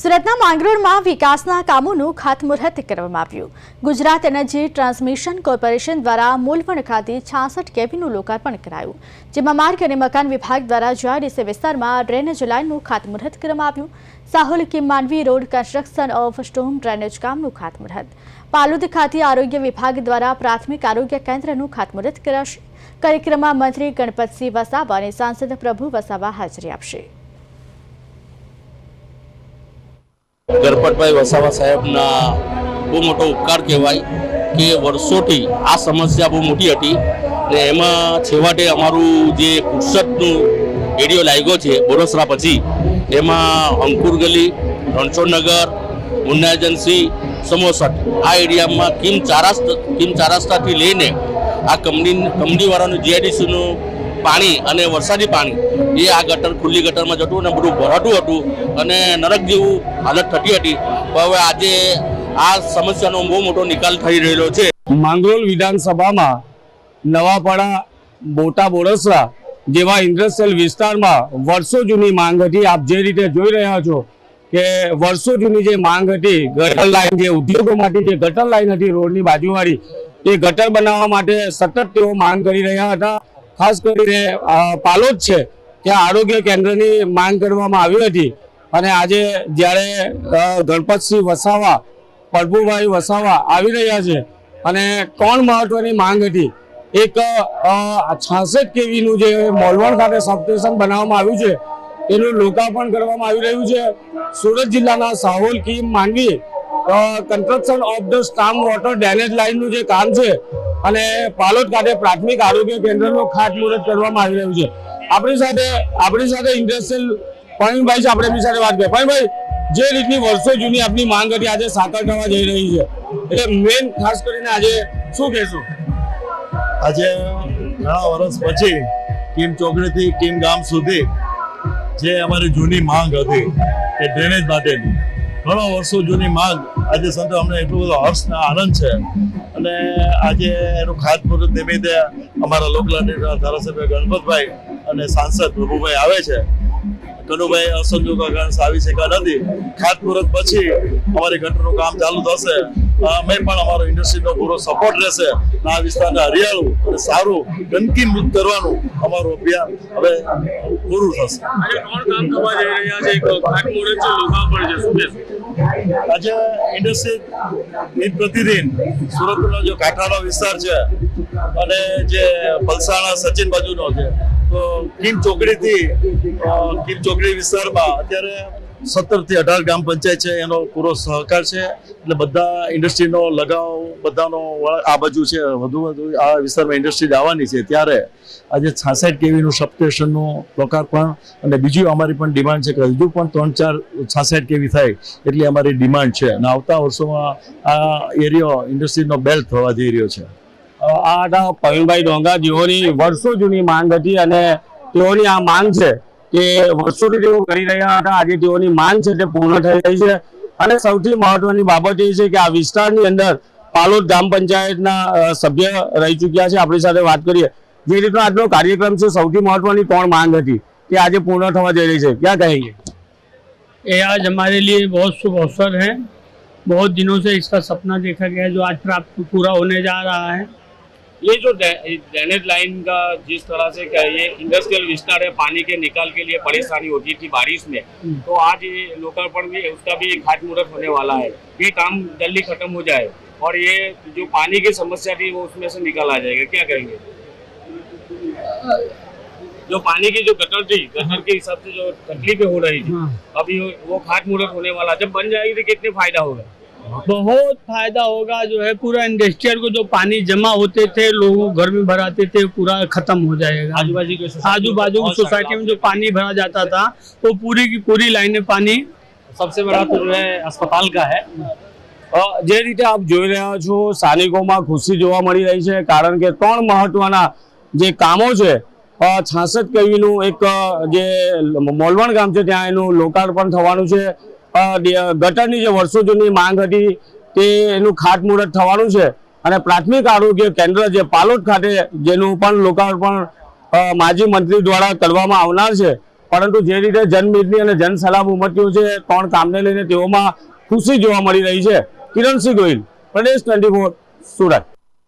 સુરતના માંગરોળમાં વિકાસના કામોનું ખાતમુહૂર્ત કરવામાં આવ્યું. ગુજરાત એનર્જી ટ્રાન્સમિશન કોર્પોરેશન દ્વારા મૂલવણ ખાતે છાસઠ કેબીનું લોકાર્પણ કરાયું. જેમાં માર્ગ અને મકાન વિભાગ દ્વારા જીઆરડીસી વિસ્તારમાં ડ્રેનેજ લાઇનનું ખાતમુહૂર્ત કરવામાં આવ્યું. Sahul Kim Mandvi road construction of storm drainage કામનું ખાતમુહૂર્ત. પાલુદ ખાતે આરોગ્ય વિભાગ દ્વારા પ્રાથમિક આરોગ્ય કેન્દ્રનું ખાતમુહૂર્ત કરાશે. કાર્યક્રમમાં મંત્રી ગણપતસિંહ વસાવા અને સાંસદ પ્રભુ વસાવા હાજરી આપશે. ગણપતભાઈ વસાવા સાહેબના બહુ મોટો ઉપકાર કહેવાય કે વર્ષોથી આ સમસ્યા બહુ મોટી હતી ને એમાં છેવટે અમારું જે કુરસતનું એરિયો લાગ્યો છે બોરસરા પછી, એમાં અંકુર ગલી રણછોડનગર મુન્ના એજન્સી સમોસટ આ એરિયામાં કિમ ચારાસ્ત કિમ ચારાસ્તાથી લઈને આ કંપની કંપનીવાળાનું જીઆઈડીસીનું પાણી અને વરસાદી પાણી એ આ ગટર, ખુલ્લી ગટરમાં જતું અને બધું ભરાતું હતું અને નરક જેવું હાલત થતી હતી. પણ હવે આજે આ સમસ્યાનો બહુ મોટો નિકાલ થઈ રહેલો છે. માંગરોલ વિધાનસભામાં નવાપાડા, બોટા, બોરસરા જેવા ઇન્ડસ્ટ્રીયલ વિસ્તારમાં વર્ષો જૂની માંગ હતી. આપ જે રીતે જોઈ રહ્યા છો કે વર્ષો જૂની જે માંગ હતી, ગટર લાઈન જે ઉદ્યોગો માટે જે ગટર લાઈન હતી, રોડની બાજુવાળી, એ ગટર બનાવવા માટે સતત તેઓ માંગ કરી રહ્યા હતા. ખાસ કરીને પાલોદ છે, ત્યાં આરોગ્ય કેન્દ્રની માંગ કરવામાં આવી હતી. અને આજે જ્યારે ગણપતસિંહ વસાવા, પ્રભુભાઈ વસાવા આવી રહ્યા છે, અને ત્રણ મહત્વની માંગ હતી? એક છાસઠ કેવીનું જે મોલવણ ખાતે સબસ્ટેશન બનાવવામાં આવ્યું છે, એનું લોકાર્પણ કરવામાં આવી રહ્યું છે. સુરત જિલ્લાના Sahol Kim Mandvi construction of the storm water drainage લાઇનનું જે કામ છે અને પાલોદ ખાતે પ્રાથમિક આરોગ્ય કેન્દ્રનું ખાતમુહૂર્ત કરવામાં આવી રહ્યું છે. આપણી સાથે આપણી સાથે ઇન્ડસ્ટ્રીયલ પ્રવીણભાઈ છે, આપણે એમની સાથે વાત કરીએ. પ્રવીણભાઈ, જે રીતની વર્ષો જૂની આપની માંગ હતી, આજે સાકાર થવા જઈ રહી છે. એટલે મેઇન ખાસ કરીને આજે શું કહેશું? આજે ઘણા વર્ષ પછી કિમ ચોકડીથી કિમ ગામ સુધી જે અમારી જૂની માંગ હતી એ ડ્રેનેજ માટેની ઘણો વર્ષો જૂની માંગ આજે સંતો અમને એટલો બધો હર્ષ આનંદ છે. અને આજે એનું ખાતમુહૂર્ત નિમિત્તે અમારા લોકલાડી ધારાસભ્ય ગણપતભાઈ અને સાંસદ પ્રભુભાઈ આવે છે. કનુભાઈ અસંજોગા કારણ સાવી શક્યા નથી. ખાતમુહૂર્ત પછી અમારી ગટરનું કામ ચાલુ થશે. અમે પણ અમારો ઇન્ડસ્ટ્રીનો પૂરો સપોર્ટ રહેશે. આ વિસ્તારને હરિયાળું અને સારું ગંદકી મુક્ત કરવાનું અમારું અભિયાન હવે પૂરું થશે. આજે ઇન્ડસ્ટ્રી દિન પ્રતિદિન સુરતનો જે કાંઠાનો વિસ્તાર છે અને જે પલસાણા સચિન બાજુનો છે. તો કિમ ચોકડીથી કિમ ચોકડી વિસ્તારમાં અત્યારે સત્તરથી અઢાર ગ્રામ પંચાયત છે, એનો પૂરો સહકાર છે. એટલે બધા ઇન્ડસ્ટ્રીનો લગાવ, બધાનો આ બાજુ છે, વધુ વધુ આ વિસ્તારમાં ઇન્ડસ્ટ્રી આવવાની છે. ત્યારે આજે છાસઠ કેવીનું સબસ્ટેશનનું લોકાર્પણ અને બીજું અમારી પણ ડિમાન્ડ છે કે હજુ પણ ત્રણ ચાર છાસઠ કેવી થાય એટલી અમારી ડિમાન્ડ છે. અને આવતા વર્ષોમાં આ એરિયો ઇન્ડસ્ટ્રીનો બેલ્ટ થવા જઈ રહ્યો છે. આ હતા પ્રવીણભાઈ ડોંગા જેઓની વર્ષો જૂની માંગ હતી અને તેઓની આ માંગ છે કે વર્ષોથી તેઓ કરી રહ્યા હતા આજે તેઓની માંગ છે તે પૂર્ણ થઈ રહી છે અને સૌથી મહત્વની બાબત એ છે કે આ વિસ્તારની અંદર પાલોદ ગ્રામ પંચાયતના અ, સભ્ય રહી ચૂક્યા છે આપણી સાથે વાત કરીએ જે રીતનો આજનો કાર્યક્રમ છે સૌથી મહત્વની ત્રણ માંગ હતી કે આજે પૂર્ણ થવા જઈ રહી છે ક્યાં કહેંગે ये आज हमारे लिए बहुत शुभ अवसर है बहुत दिनों से इसका सपना देखा गया है जो आज प्राप्त पूरा होने जा रहा है ये जो ड्रेनेज लाइन का जिस तरह से क्या ये इंडस्ट्रियल विस्तार है पानी के निकाल के लिए परेशानी होती थी बारिश में तो आज ये लोकार्पण भी उसका भी खातमुहूर्त होने वाला है ये काम जल्दी खत्म हो जाए और ये जो पानी की समस्या थी वो उसमें से निकल आ जाएगा। क्या कहेंगे? जो पानी की जो गटर थी गटर के हिसाब से जो तकलीफें हो रही थी अभी वो- वो खातमुहूर्त होने वाला जब बन जाएगी तो कितने फ़ायदा होगा? बहुत फायदा होगा जो है पूरा इंडस्ट्रियल को जो पानी जमा होते थे लोगों घर में भराते थे पूरा खत्म हो जाएगा आजू बाजू के आजू बाजू की सोसाइटी में जो पानी भरा जाता था वो पूरी की पूरी लाइनें पानी सबसे बड़ा तो जो है अस्पताल का है અ, જે રીતે આપ જોઈ રહ્યા છો સ્થાનિકોમાં ખુશી જોવા મળી રહી છે કારણ કે ત્રણ મહત્વના જે કામો છે છાસઠ કેવીનું એક અ, જે મોલવણ ગામ છે ત્યાં એનું લોકાર્પણ થવાનું છે અ, ડી- ગટરની જે વર્ષો જૂની માંગ હતી તે એનું ખાતમુહૂર્ત થવાનું છે. અને પ્રાથમિક આરોગ્ય કેન્દ્ર જે પાલોદ ખાતે, જેનું પણ લોકાર્પણ માજી મંત્રી દ્વારા કરવામાં આવનાર છે. પરંતુ જે રીતે જનમેદની અને જનસલાહ ઉમટ્યું છે ત્રણ કામને લઈને તેઓમાં ખુશી જોવા મળી રહી છે. કિરણસિંહ ગોહિલ, પ્રદેશ ટ્વેન્ટી સુરત.